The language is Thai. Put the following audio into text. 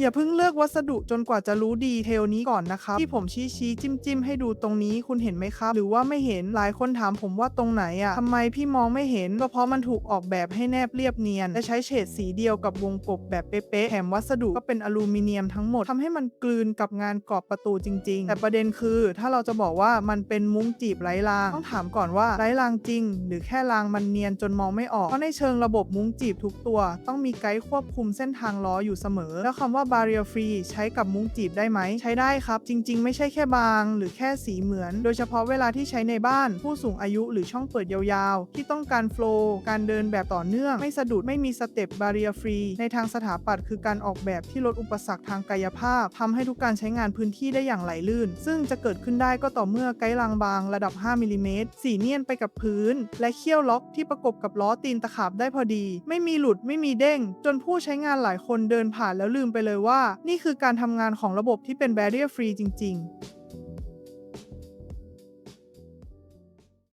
อย่าเพิ่งเลือกวัสดุจนกว่าจะรู้ดีเทลนี้ก่อนนะครับที่ผมชี้ชี้จิ้มจิ้มให้ดูตรงนี้คุณเห็นไหมครับ หรือว่าไม่เห็นหลายคนถามผมว่าตรงไหนอะทำไมพี่มองไม่เห็นก็เพราะมันถูกออกแบบให้แนบเรียบเนียนและใช้เฉดสีเดียวกับวงกบแบบเป๊ะๆแถมวัสดุก็เป็นอลูมิเนียมทั้งหมดทำให้มันกลืนกับงานกรอบประตูจริง ๆ แต่ประเด็นคือ ถ้าเราจะบอกว่ามันเป็นมุ้งจีบไร้รางต้องถามก่อนว่าไร้รางจริง หรือแค่รางมันเนียนจนมองไม่ออกเพราะในเชิงระบบมุ้งจีบทุกตัว ต้องมีไกด์ควบคุมเส้นทางล้ออยู่เสมอ แล้วคำว่า barrier free ใช้กับมุ้งจีบได้ไหม ใช้ได้ครับ จริง ๆ ไม่ใช่แค่บาง หรือแค่สีเหมือน โดยเฉพาะเวลาที่ใช้ในบ้าน ผู้สูงอายุหรือช่องเปิดยาวๆ ที่ต้องการโฟล์การเดินแบบต่อเนื่อง ไม่สะดุดไม่มีสเต็ป barrier free ในทางสถาปัตย์คือการออกแบบที่ลดอุปสรรคทางกายภาพทำให้ทุกการใช้งานพื้นที่ได้อย่างไหลลื่น ซึ่งจะเกิดขึ้นได้ก็ต่อเมื่อไกด์รางบางระดับ 5มิลลิเมตรสีเนียนไปกับพื้น และเขี้ยวล็อกที่ประกบกับล้อตีนตะขาบได้พอดี ไม่มีหลุดไม่มีเด้ง จนผู้ใช้งานหลายคนเดินผ่านแล้วลืมไปเลยว่า นี่คือการทำงานของระบบที่เป็น barrier free จริง ๆ